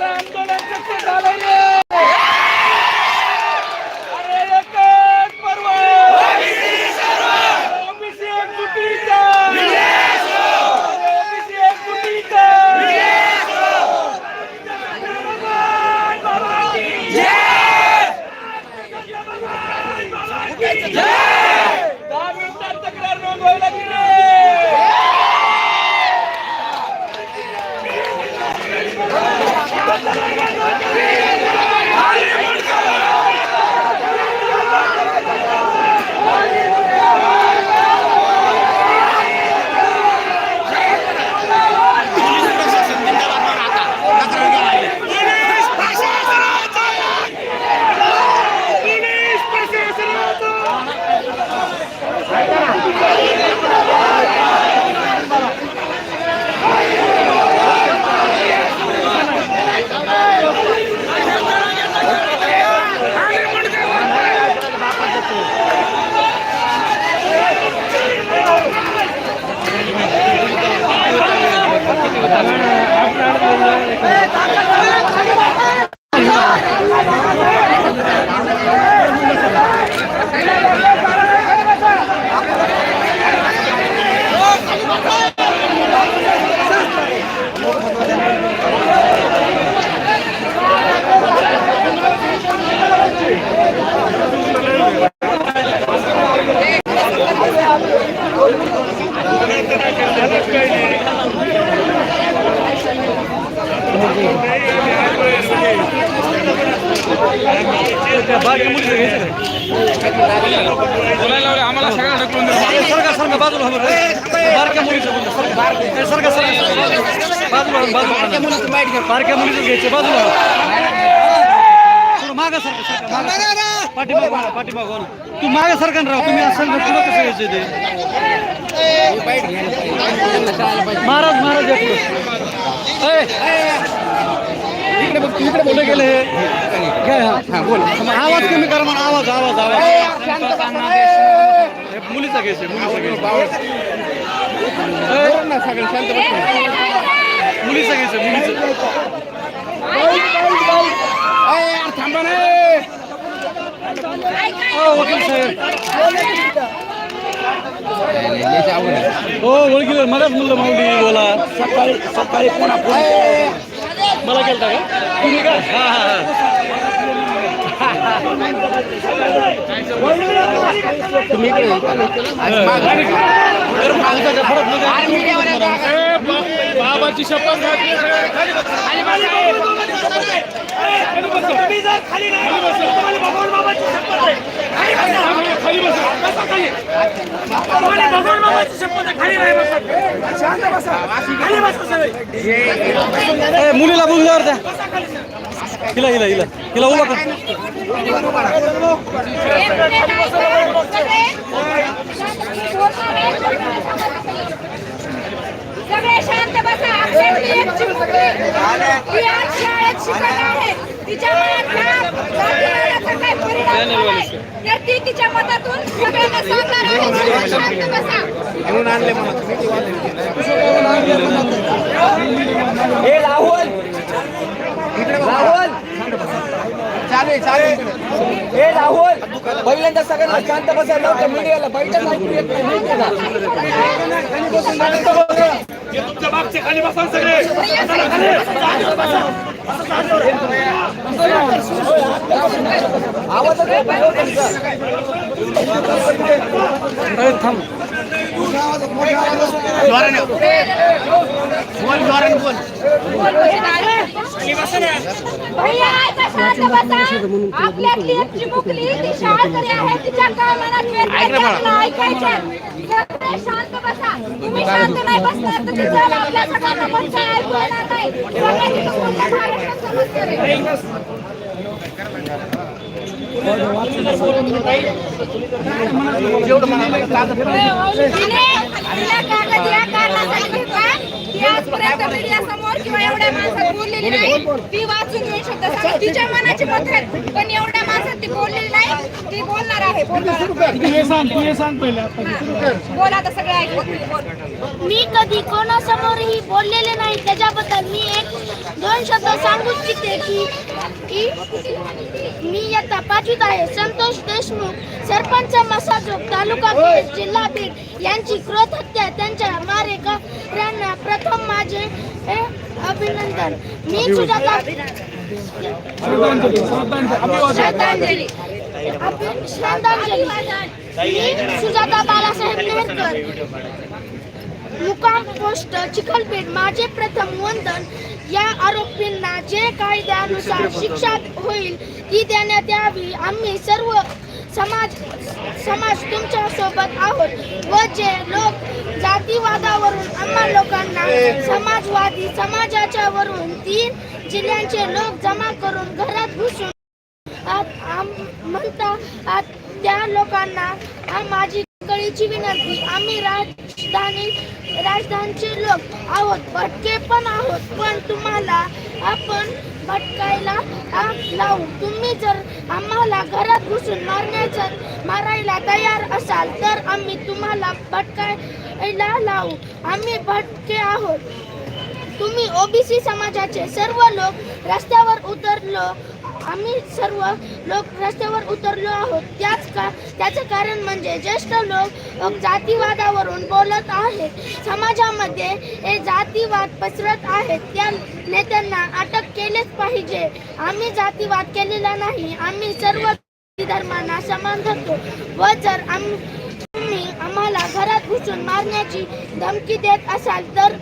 आपलं आंदोलन कसं आम्हाला सगळ्यांना ढकलून सरका बाजूला बारक्या मुलीचं बोलतो सरका सरका बाजूला बाजूला बारक्या मुलीचं घ्यायचं बाजूला पाठीमाग पाठीमाग तू मागे सरकार राह तुम्ही असं कसं ते महाराज महाराज या ए, इकडे बघ इकडे कुठे गेले हे काय हा बोल आवाज कमी करा म्हणा आवाज आवाज आवाज हे मुलीचा केस आहे मुलीचा केस मुलीचा केस आहे मुलीचा हो वकील साहेब हो ओळखील मलाच म्हणलं माऊली बोला सकाळी सकाळी कोणा मला केलता का? तुम्ही का? हा हा तुम्ही बाबाची शपथ घातली खाली मुलीला बोलल्यावर द्या हिला हिला हिला. हिला उभा कर. सगळे शांत बसा. शाळेत शिकत आहे. तिच्या तिच्या मतातून सगळ्यांना सांगणार हे राहुल. राहुल. चालू आहे चालू आहे. हे राहुल. पहिल्यांदा सगळ्यांना शांत बसायला मीडियाला बैठक ऐकू येत नाही. माहिती तुमच्या मागचे खाली बसा सगळे. आवाज थांब. भैया आता शांत बसा आपल्यातली एक चिमुकली ती शाळकरी आहे तिच्या काय मनात वेदना नाही ऐकायच्या सगळे शांत बसा तुम्ही शांत नाही बसणार तर तिचं आपल्या सगळ्यांना म्हणतं ऐकू येणार नाही सगळे तिथं पूर्ण महाराष्ट्रात समजतं रे. तिने तिला कागद या कारणासाठी घेतला की ती आजपर्यंत मीडियासमोर किंवा एवढ्या माणसात बोललेली नाही. ती वाचून घेऊ शकते. सांग. तिच्या मनाची मत आहेत पण एवढ्या माणसात ती बोललेली नाही. ती बोलणार आहे. बोलणार बोल आता सगळं ऐकलं बोल मी कधी कोणासमोरही बोललेले नाही. त्याच्याबद्दल मी एक दोन शब्द सांगू इच्छिते की की मी इयत्ता पाचवीत आहे. संतोष देशमुख सरपंच मसाजोग तालुका जिल्हा बीड यांची क्रोध हत्या त्यांच्या मारेकऱ्यांना प्रथम माझे हे, अभिनंदन. मी सुजाता श्रद्धांजली अभि- श्रद्धांजली. मी सुजाता बाळासाहेब नेहरकर मुकाम पोस्ट चिखलपेठ माझे प्रथम वंदन. या आरोपींना जे कायद्यानुसार शिक्षा होईल ती देण्यात यावी. आम्ही सर्व समाज समाज तुमच्यासोबत आहोत व जे लोक जातीवादावरून आम्हा लोकांना समाजवादी समाजाच्या वरून तीन जिल्ह्यांचे लोक जमा करून घरात घुसून आत- आम- म्हणता आत- त्या लोकांना माझी कळीची विनंती आम्ही राजधानी राजधानीचे लोक आहोत भटके पण आहोत पण तुम्हाला आपण भटकायला लावू. तुम्ही जर आम्हाला घरात घुसून मारण्याचा मारायला तयार असाल तर आम्ही तुम्हाला भटकायला लावू. आम्ही भटके आहोत. तुम्ही ओबीसी समाजाचे सर्व लोक रस्त्यावर उतरलो आम्ही सर्व लोक रस्त्यावर उतरलो आहोत. त्याच का त्याचं कारण म्हणजे ज्येष्ठ लोक जातीवादावरून बोलत आहेत. समाजामध्ये हे जातीवाद पसरत आहेत. त्या नेत्यांना अटक केलेच पाहिजे. आम्ही जातीवाद केलेला नाही. आम्ही सर्व धर्मांना समान धरतो. व जर आम्ही तुम्ही आम्हाला घरात घुसून मारण्याची धमकी देत असाल तर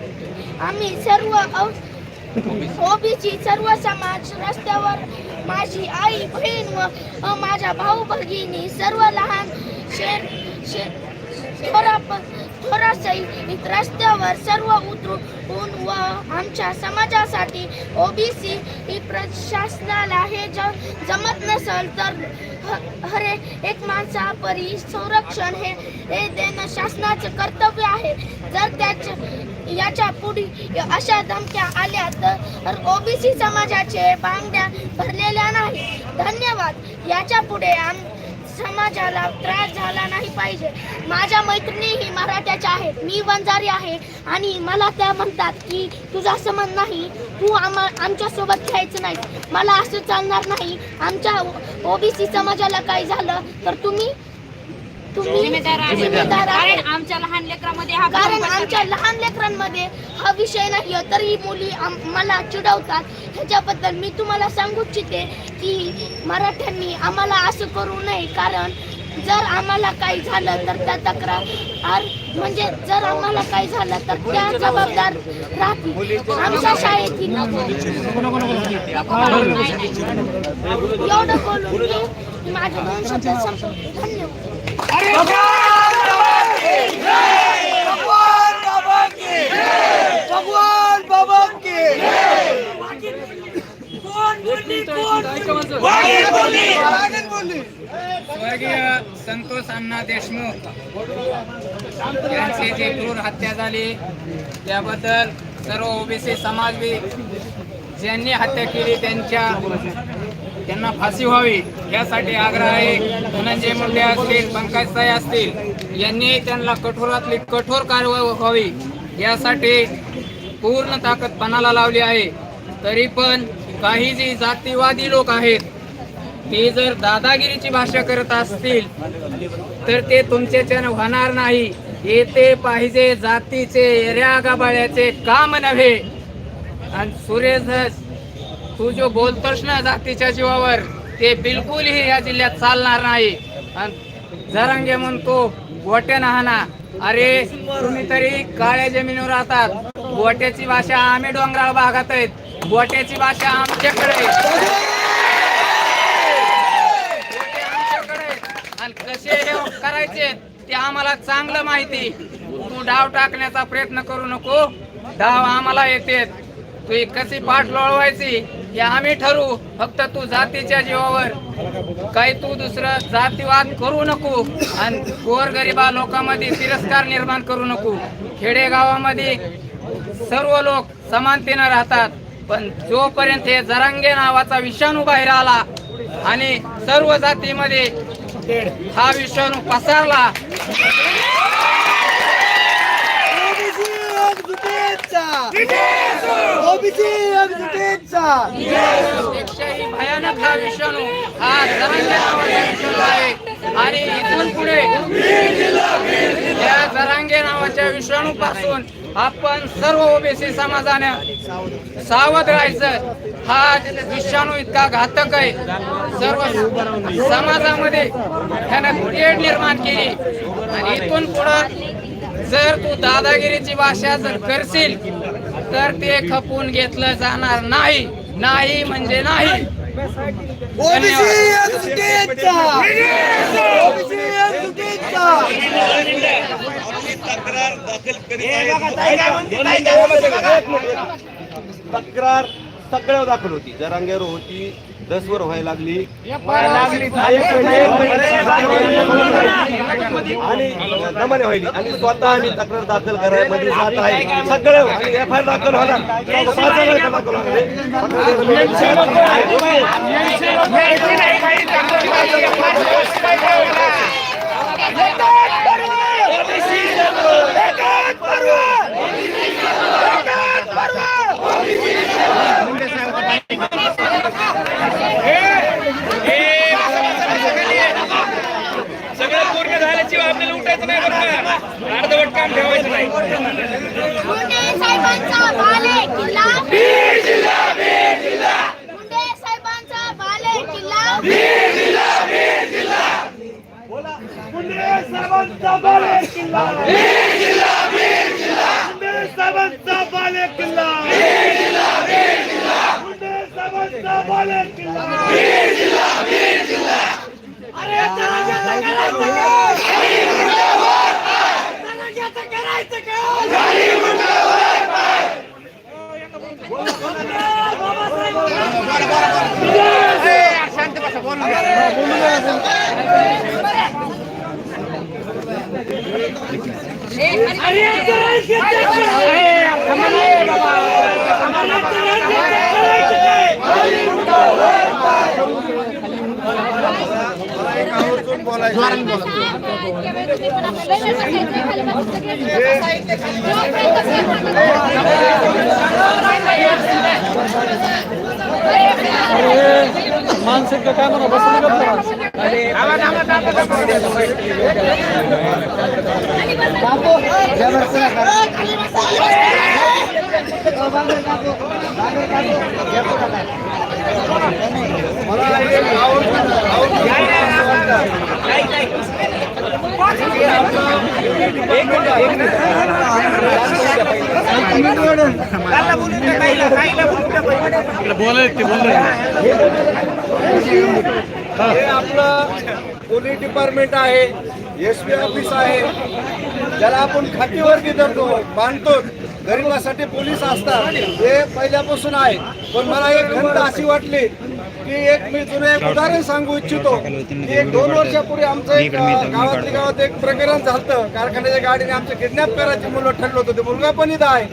आम्ही सर्व ओबीसी सर्व समाज रस्त्यावर माझी आई बहीण व माझ्या भाऊ भगिनी सर्व लहान शेर शेर थोरा पण रस्त्यावर सर्व उतरून व आमच्या समाजासाठी ओबीसी ही प्रशासनाला हे जर जमत नसेल तर ह- हरे एक माणसापरी संरक्षण हे हे देणं शासनाचं कर्तव्य आहे. जर त्याच्या याच्यापुढे अशा धमक्या आल्या तर ओबीसी समाजाचे बांगड्या भरलेल्या नाही धन्यवाद. याच्यापुढे आम समाजाला त्रास झाला नाही पाहिजे. माझ्या मैत्रिणीही मराठ्याच्या आहेत. मी वंजारी आहे. आणि मला त्या म्हणतात की तुझा समज नाही. तू आम्हा आमच्यासोबत खेळायचं नाही. मला असं चालणार नाही. आमच्या ओबीसी समाजाला काही झालं? तर तुम्ही जिम्मेदार आहे. जिम्मेदार आहे कारण आमच्या लहान लेकरामध्ये हा कारण आमच्या लहान लेकरांमध्ये हा विषय नाही आहे, तरी मुली आम- मला चिडवतात. ह्याच्याबद्दल मी तुम्हाला सांगू इच्छिते की मराठ्यांनी आम्हाला असं करू नये. कारण जर आम्हाला काही झालं तर त्या तक्रार आर- म्हणजे जर आम्हाला काही झालं तर त्या जबाबदार राहतील. आमच्या शाळेतील एवढं बोलून मी माझे दोन शब्द संपवते धन्यवाद. स्वर्गीय संतोष अण्णा देशमुख यांची जी क्रूर हत्या झाली त्याबद्दल सर्व ओबीसी समाज ज्यांनी हत्या केली त्यांच्या त्यांना फाशी व्हावी यासाठी आग्रह आहे धनंजय मुंडे असतील पंकज साई असतील यांनी त्यांना कठोरातली कठोर कारवाई व्हावी यासाठी पूर्ण ताकद पणाला लावली आहे. तरी पण काही जी जातीवादी लोक आहेत ते जर दादागिरीची भाषा करत असतील तर ते तुमच्याच्यानं होणार नाही. येते पाहिजे जातीचे एऱ्या गाबाळ्याचे काम नव्हे. आणि सुरेश तू जो बोलतोस ना जातीच्या जीवावर ते बिलकुलही या जिल्ह्यात चालणार नाही. आणि जरांगे म्हणतो गोटे हाना अरे तुम्ही तरी काळ्या जमिनीवर राहतात. गोट्याची भाषा आम्ही डोंगराळ भागात आहेत. गोट्याची भाषा आमच्याकडे आणि कसे करायचे ते आम्हाला चांगलं माहिती. तू डाव टाकण्याचा प्रयत्न करू नको. डाव आम्हाला येते तू कशी पाठ लोळवायची हे आम्ही ठरवू. फक्त तू जातीच्या जीवावर. काही तू दुसरं जातीवाद करू नको आणि गोरगरिबा लोकांमध्ये तिरस्कार निर्माण करू नको. खेडेगावामध्ये सर्व लोक समानतेनं राहतात. पण जोपर्यंत हे जरांगे नावाचा विषाणू बाहेर आला आणि सर्व जातीमध्ये हा विषाणू पसरला पेक्षाही भयानक हा विषाणू हा जरांगे नावाचा विषाणू आहे आणि इथून पुढे या जरांगे नावाच्या विषाणू पासून आपण सर्व ओबीसी समाजाने सावध राहायचं. हा विषाणू इतका घातक आहे. सर्व समाजामध्ये त्यानं निर्माण केली. आणि इथून पुढं जर तू दादागिरीची भाषा जर करशील तर ते खपून घेतलं जाणार नाही. नाही म्हणजे नाही. धन्यवाद. तक्रार सगळ्यावर दाखल होती. जरांगेवर होती दसवर व्हायला लागली. आणि दमाने व्हायली. आणि स्वतः आम्ही तक्रार दाखल करायमध्ये जात आहे. सगळं. एफ आय दाखल होणार. दाखल सगळं पूर्ण झाल्याशिवाय आपल्याला उठायचं नाही बरं का अर्धवट काम ठेवायचं नाही मुंडे साहेबांचा बाले किल्ला मुंडे साहेबांचा बाले किल्ला मानसिक काय म्हणा बसलं का बोलायला ते हे आपलं पोलीस डिपार्टमेंट आहे एस पी ऑफिस आहे ज्याला आपण खातीवरती धरतो मानतो गरिबासाठी पोलीस असतात हे पहिल्यापासून आहे. पण मला एक खंत अशी वाटली की एक मी जुनं एक उदाहरण सांगू इच्छितो. की एक दोन वर्षापूर्वी आमचं एक गावातल्या गावात एक प्रकरण झालं कारखान्याच्या गाडीने आमचं किडनॅप करायची मुलं ठरलं होतं. ते मुलगा पण इथं आहे.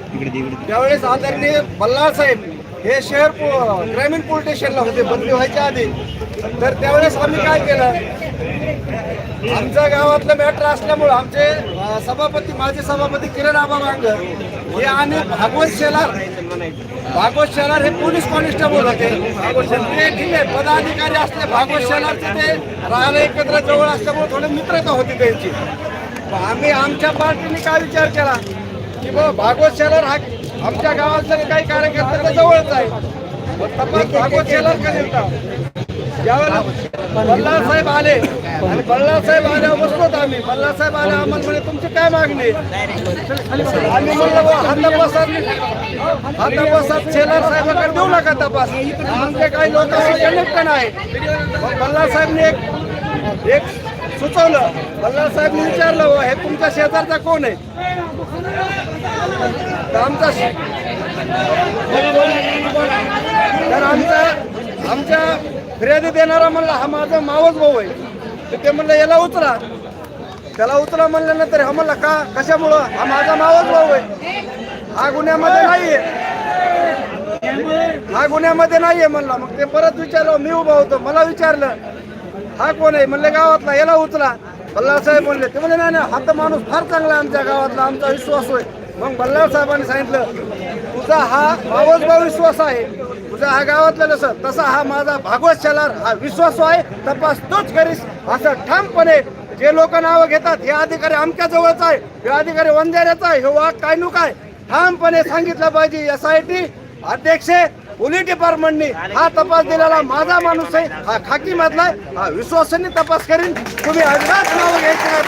त्यावेळेस आदरणीय बल्लाळ साहेब हे शहर पो- ग्रामीण पोलीस स्टेशनला होते बदली व्हायच्या आधी. तर त्यावेळेस आम्ही काय केलं? आमच्या गावातलं मॅटर असल्यामुळं आमचे सभापती माजी सभापती किरण आबा मांगर हे आणि भागवत शेलार. भागवत शेलार हे पोलीस कॉन्स्टेबल होते. ते ठीक आहे पदाधिकारी असले भागवत शेलारचे ते राहायला एकत्र जवळ असल्यामुळे थोडी मित्रता होती त्यांची. आम्ही आमच्या पार्टीने काय विचार केला? की भागवत शेलार हा आमच्या गावात काही कार्यकर्त्यांना जवळच आहे मग तपास भागवत साहेब आले. आणि बल्ला साहेब आल्यावर बसलोत आम्ही. बल्ला साहेब आले आम्हाला म्हणे तुमची काय मागणी आम्ही म्हणलं बुवा, हा तपासात हा तपासात शेलार साहेबांकडे देऊ नका तपास. आमचे काही लोक कनेक्ट आहे बल्ला साहेबने एक एक सुचवलं. बल्लाळ विचारलं हो, हे तुमचा शेजारचा कोण आहे? तर आमचा शे- तर आमचा आमच्या फिर्यादी देणारा म्हणला हा माझा मावस भाऊ आहे. तर ते म्हणलं याला उचला. त्याला उचला म्हणल्यानंतर हा म्हणला का कशामुळं? हा माझा मावस भाऊ आहे. हा गुन्ह्यामध्ये नाहीये. हा गुन्ह्यामध्ये नाहीये म्हणला. मग ते परत विचारलं मी उभा होतो. मला विचारलं हा कोण आहे? म्हणले गावातला याला उचला. बल्लाळ साहेब म्हणले ते म्हणले नाही नाही हा तर माणूस फार चांगला आमच्या गावातला आमचा विश्वास होय. मग बल्लाळ साहेबांनी सांगितलं तुझा हा मावसभाव विश्वास आहे. तुझा हा गावातला जसं तसा हा माझा भागवत शेलार हा विश्वास आहे. तपास तोच करीस असं ठामपणे जे लोक नावं घेतात हे अधिकारी आमच्या जवळच आहे. हे अधिकारी वंजाऱ्याचा आहे. हे वाघ नु आहे. ठामपणे सांगितलं पाहिजे. एस आय टी अध्यक्ष पोलीस डिपार्टमेंटनी हा तपास दिलेला माझा माणूस आहे हा खाकी मधला आहे हा विश्वासाने तपास करीन. तुम्ही अजिबात नाव घ्यायची नाही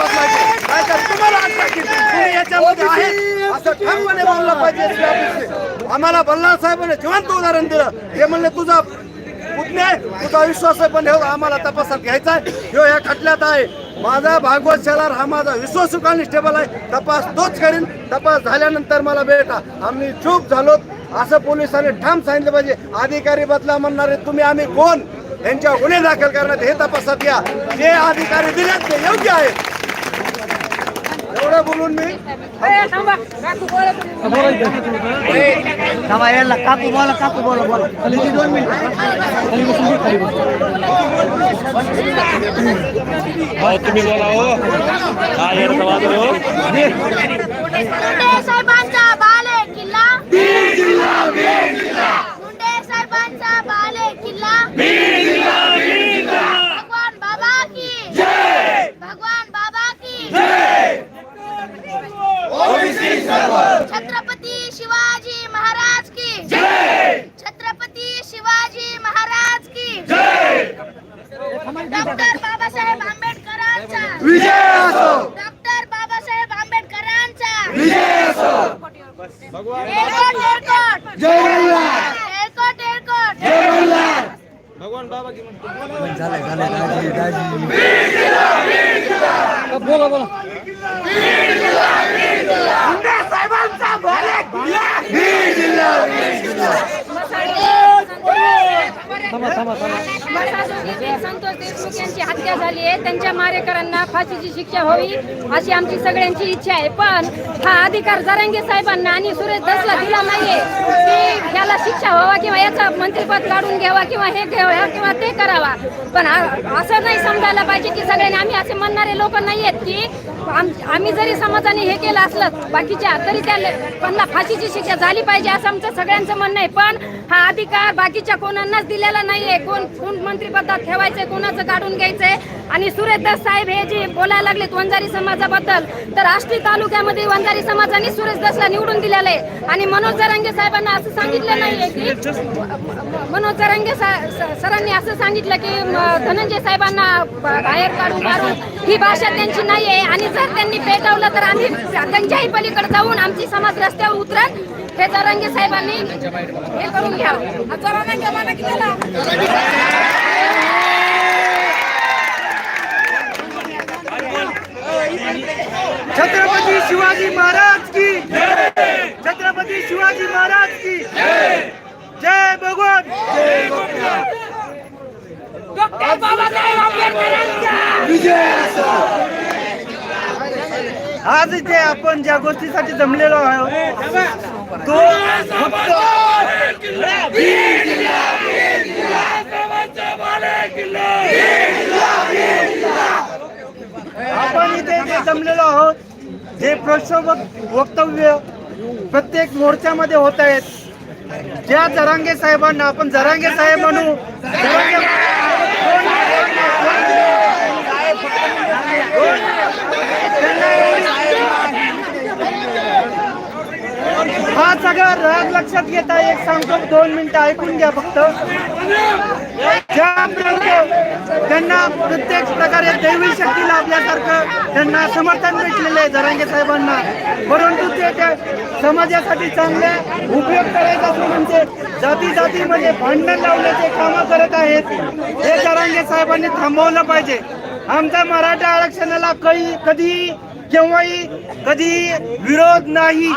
तुम्हाला. तुम्ही याच्यामध्ये आहे असं ठामपणे बोललं पाहिजे. आम्हाला बल्लाळ साहेबांनी जिवंत उदाहरण दिलं. ते म्हणले तुझा पुतणे तुझा विश्वास आहे पण हे आम्हाला तपासात घ्यायचा आहे. ह्यो या खटल्यात आहे. माझा भागवत शेलार हा माझा विश्वासू कॉन्स्टेबल आहे. तपास तोच करीन. तपास झाल्यानंतर मला भेटा. आम्ही चूक झालो असं पोलिसांनी ठाम सांगितलं पाहिजे. अधिकारी बदला म्हणणारे तुम्ही आम्ही कोण? यांच्या गुन्हे दाखल करण्यात हे तपासात घ्या जे अधिकारी दिलेत ते योग्य आहेत. एवढं बोलून मी काकू बोला काकू बोला दोन बाले किल्ला मुंडे बाले किल्ला. भगवान बाबा की. भगवान बाबा की. छत्रपती शिवाजी महाराज की. छत्रपती शिवाजी महाराज की. डॉक्टर बाबासाहेब आंबेडकरांचा. विजय बाबासाहेब आंबेडकरांचा एअरपोर्ट एअरपोर्ट एअरपोर्ट एअरपोर्ट बोला बोला थांबा थांबा थांबा संतोष देशमुख यांची हत्या झाली आहे. त्यांच्या मारेकरांना फाशीची शिक्षा व्हावी अशी आमची सगळ्यांची इच्छा आहे. पण हा अधिकार जरांगे साहेबांना आणि सुरेश दसला दिला नाहीये. की शिक्षा व्हावा किंवा याचा मंत्रिपद काढून घ्यावा किंवा हे घ्यावा किंवा ते करावा. पण असं नाही समजायला पाहिजे की सगळ्यांनी आम्ही असे म्हणणारे लोक नाही आहेत की आम्ही जरी समाजाने हे केलं असलं बाकीच्या तरी त्या त्यांना फाशीची शिक्षा झाली पाहिजे असं आमचं सगळ्यांचं म्हणणं आहे. पण हा अधिकार बाकीच्या कोणांनाच दिलेला नाहीये. कोण कोण मंत्रिपदात ठेवायचंय कोणाचं काढून घ्यायचंय आणि सुरेशदास साहेब हे जे बोलायला लागलेत वंजारी समाजाबद्दल तर आष्टी तालुक्यामध्ये वंजारी समाजाने सुरेशदासला निवडून दिलेलं आहे. आणि मनोज जरांगे साहेबांना असं सांगितलं नाहीये की मनोज जरांगे सरांनी असं सांगितलं की धनंजय साहेबांना बाहेर काढून मारून ही भाषा त्यांची नाही आहे. आणि जर त्यांनी पेटवलं तर आम्ही त्यांच्याही पलीकडे जाऊन आमची समाज रस्त्यावर उतरत हे जरांगे साहेबांनी हे करून घ्यावं जरांगे म्हणा की त्याला छत्रपती शिवाजी महाराज की छत्रपती शिवाजी महाराज की जय! भगवान! आज इथे आपण ज्या गोष्टीसाठी जमलेलो आहोत तो फक्त आपण इथे जे जमलेलो आहोत जे प्रोत्साहक वक्तव्य प्रत्येक मोर्चामध्ये होत आहेत. ज्या जरांगे साहेबांना आपण जरांगे साहेब म्हणू जरांगे हा सगळा राग लक्षात घेता एक सांगतो दोन मिनिटं ऐकून घ्या फक्त. ज्या त्यांना प्रत्येक प्रकारे दैवी शक्ती लाभल्यासारखं त्यांना समर्थन भेटलेलं आहे जरांगे साहेबांना. परंतु ते त्या समाजासाठी चांगले उपयोग करायचा असं म्हणजे जाती जातीमध्ये भांडण लावण्याचे कामं करत आहेत हे जरांगे साहेबांनी थांबवलं पाहिजे. आमच्या मराठा आरक्षणाला काही कधी केव्हाही कधी विरोध नाही.